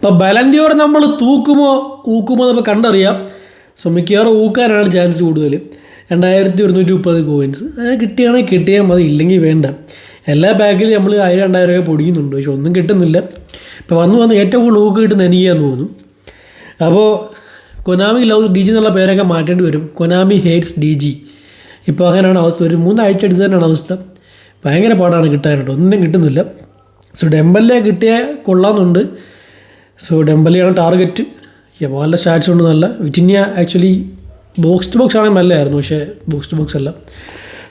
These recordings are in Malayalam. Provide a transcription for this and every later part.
ഇപ്പോൾ ബലൻഡിയോർ നമ്മൾ തൂക്കുമോ ഊക്കുമോ നമുക്ക് കണ്ടറിയാം. സോ മിക്കവാറും ഊക്കാനാണ് ചാൻസ് കൂടുതൽ രണ്ടായിരത്തി ഒരുന്നൂറ്റി മുപ്പത് കോയിൻസ് അങ്ങനെ കിട്ടുകയാണെങ്കിൽ കിട്ടിയാൽ മതി ഇല്ലെങ്കിൽ വേണ്ട. എല്ലാ ബാഗിലും നമ്മൾ ആയിരം രണ്ടായിരം രൂപ പൊടിക്കുന്നുണ്ട്. പക്ഷെ ഒന്നും കിട്ടുന്നില്ല. ഇപ്പോൾ വന്ന് വന്ന് ഏറ്റവും കൂടുതൽ ഊക്ക് കിട്ടുന്ന എനിക്കാന്ന് തോന്നുന്നു. അപ്പോൾ കൊനാമി ലവ് ഡി ജി എന്നുള്ള പേരൊക്കെ മാറ്റേണ്ടി വരും. കൊനാമി ഹേറ്റ്സ് ഡി ജി ഇപ്പോൾ അങ്ങനെയാണ് അവസ്ഥ. ഒരു മൂന്നാഴ്ച എടുത്ത് തന്നെയാണ് അവസ്ഥ. ഭയങ്കര പാടാണ് കിട്ടാനായിട്ട്. ഒന്നും കിട്ടുന്നില്ല. സോ ഡെമ്പല്ലേ കിട്ടിയാൽ കൊള്ളാമെന്നുണ്ട്. സോ ഡെമ്പലിയാണ് ടാർഗറ്റ് യമാലിന്റെ സ്റ്റാറ്റ്സ് കൊണ്ട് നല്ല. വിറ്റിന്യ ആക്ച്വലി ബോക്സ് ടു ബോക്സ് ആണെങ്കിൽ നല്ലതായിരുന്നു പക്ഷേ ബോക്സ് ടു ബോക്സ് അല്ല.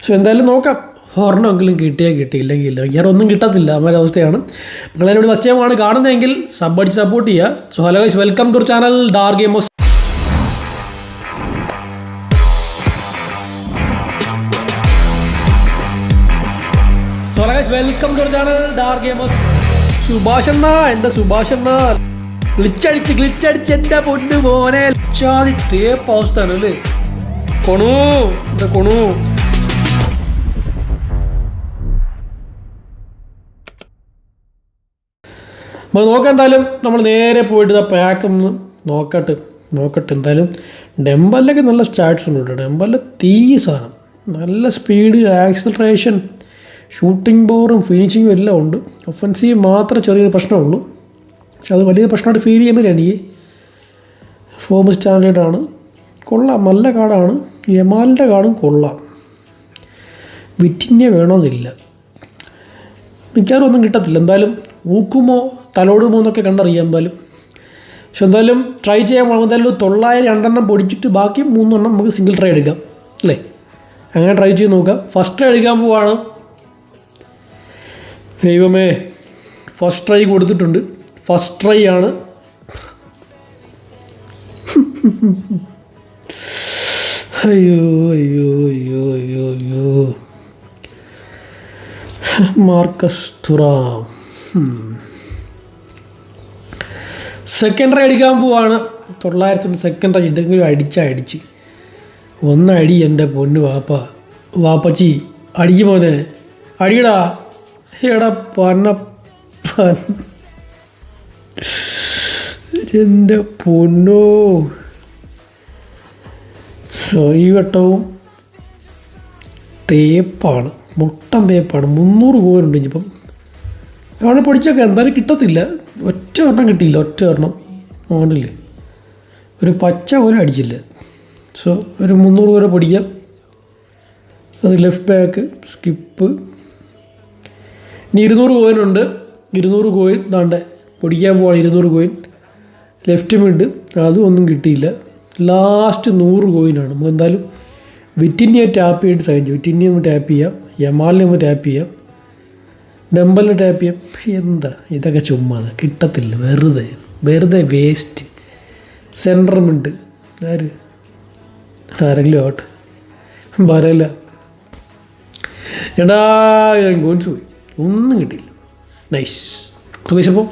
സോ എന്തായാലും നോക്കാം. ഹോർണമെങ്കിലും കിട്ടിയാൽ കിട്ടിയില്ലെങ്കിൽ ഇല്ല. വേറെ ഒന്നും കിട്ടത്തില്ല അമ്മ അവസ്ഥയാണ്. നിങ്ങളെന്നോട് ഫസ്റ്റ് ടൈമാണ് കാണുന്നതെങ്കിൽ സബ് അടിച്ച് സപ്പോർട്ട് ചെയ്യുക. So hello guys welcome to channel Dar ഗെയിമോസ് so hello welcome to channel Dar ഗെയിമോസ് സുഭാഷ് എന്നാ എന്റെ സുഭാഷ് അണ്ണ? ഗ്ലിച്ചടിച്ച് ഗ്ലിച്ചടിച്ച് എന്റെ പൊന്നു മോനെ. ചാതി തേപ്പ് അല്ലേ കൊണു എന്താ കൊണു. അപ്പോൾ നോക്കാം എന്തായാലും നമ്മൾ നേരെ പോയിട്ട് ഇതാ പാക്ക് ഒന്ന് നോക്കട്ടെ നോക്കട്ടെ എന്തായാലും. ഡെമ്പലിലൊക്കെ നല്ല സ്റ്റാർട്ട്സ് ഉണ്ട് കേട്ടോ. ഡെമ്പലിൽ തീ സാധനം. നല്ല സ്പീഡ് ആക്സിലറേഷൻ ഷൂട്ടിംഗ് പവറും ഫിനിഷിങ്ങും എല്ലാം ഉണ്ട്. ഒഫൻസീവ് മാത്രമേ ചെറിയൊരു പ്രശ്നമുള്ളൂ. അത് വലിയ പ്രശ്നമായിട്ട് ഫീൽ ചെയ്യുന്നില്ല എനിക്ക് ഫോം സ്റ്റാൻഡേർഡാണ് കൊള്ളാം. നല്ല കാർഡാണ് യമാലിന്റെ കാർഡും കൊള്ളാം. വിറ്റിന്യ വേണമെന്നില്ല മിക്കവാറും ഒന്നും കിട്ടത്തില്ല. എന്തായാലും ഊക്കുമോ തലോടുമോ എന്നൊക്കെ കണ്ടറിയാം എന്തായാലും. പക്ഷെ എന്തായാലും ട്രൈ ചെയ്യാൻ എന്തായാലും തൊള്ളായിരം രണ്ടെണ്ണം പൊടിച്ചിട്ട് ബാക്കി മൂന്നെണ്ണം നമുക്ക് സിംഗിൾ ട്രൈ എടുക്കാം. അല്ലേ? അങ്ങനെ ട്രൈ ചെയ്ത് നോക്കാം. ഫസ്റ്റ് ട്രൈ എടുക്കാൻ പോവാണ്. ദൈവമേ. ഫസ്റ്റ് ട്രൈ കൊടുത്തിട്ടുണ്ട്. ഫസ്റ്റ് ട്രൈ ആണ്. അയ്യോ അയ്യോ അയ്യോ അയ്യോ അയ്യോ. Marcus Thuram. സെക്കൻഡ് റൈ അടിക്കാൻ പോവാണ്. തൊള്ളായിരത്തി സെക്കൻഡ് റൈ എന്തെങ്കിലും അടിച്ച് അടിച്ച്. ഒന്നടി എന്റെ പൊന്ന് വാപ്പ. വാപ്പച്ചി അടിക്കുമോനെ അടിയടാ. എടാ പന്ന പന്ന. എന്റെ പൊന്നോ. സോ ഈ വട്ടവും തേപ്പാണ് മുട്ടൻ തേപ്പാണ്. മുന്നൂറ് കോയിനുണ്ട് ഇനിയിപ്പം. അവിടെ പൊടിച്ചൊക്കെ എന്തായാലും കിട്ടത്തില്ല. ഒറ്റ ഒരെണ്ണം കിട്ടിയില്ല ഒറ്റ ഒരെണ്ണം. മോഡൽ ഒരു പച്ച പോലും അടിച്ചില്ല. സോ ഒരു മുന്നൂറ് വരെ പൊടിക്കാം. അത് ലെഫ്റ്റ് ബാക്ക് സ്കിപ്പ്. ഇനി ഇരുന്നൂറ് കോയിനുണ്ട് ഇരുന്നൂറ് കോയിൻ ദാണ്ടെ പൊടിക്കാൻ പോവാണ് ഇരുന്നൂറ് കോയിൻ. ലെഫ്റ്റ് മിഡ് അതും ഒന്നും കിട്ടിയില്ല. ലാസ്റ്റ് നൂറ് കോയിനാണ് നമുക്ക് എന്തായാലും വിറ്റിന്യ ടാപ്പ് ചെയ്തിട്ട് സൈൻ ചെയ്യും. വിറ്റിന്യ ഒന്ന് ടാപ്പ് ചെയ്യാം. യമാലിനെ ഒന്ന് ടാപ്പ് ചെയ്യാം. ഡംബലിനെ ടാപ്പ് ചെയ്യാം. എന്താ? ഇതൊക്കെ ചുമ്മാ കിട്ടത്തില്ല. വെറുതെ. വെറുതെ വേസ്റ്റ് സെന്റർ മിഡ് ആര്? ആരെങ്കിലും ആവട്ടെ. വരല്ല എടാ കോയിൻസ് പോയി. ഒന്നും കിട്ടിയില്ല. നൈസ് സുഖേഷപ്പോൾ